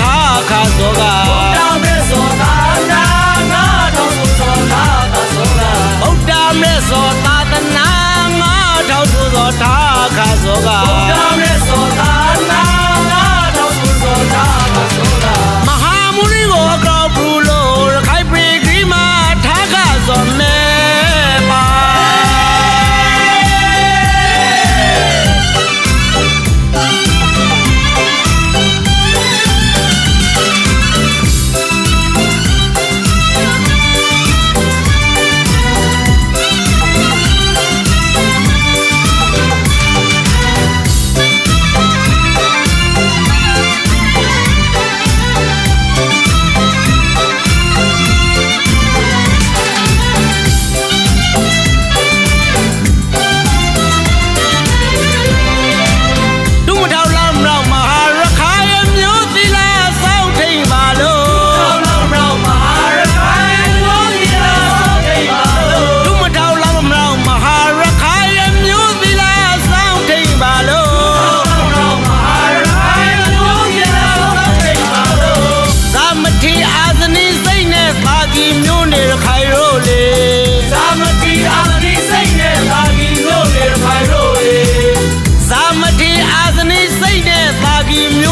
သာခါစောကဗုဒ္ဓမေစောသာနာငါတော်ဆိုစောသာခါစောကဗုဒ္ဓမေစောသာသနာငါတော်ဆိုစောသာခါစောကဗုဒ္ဓ dream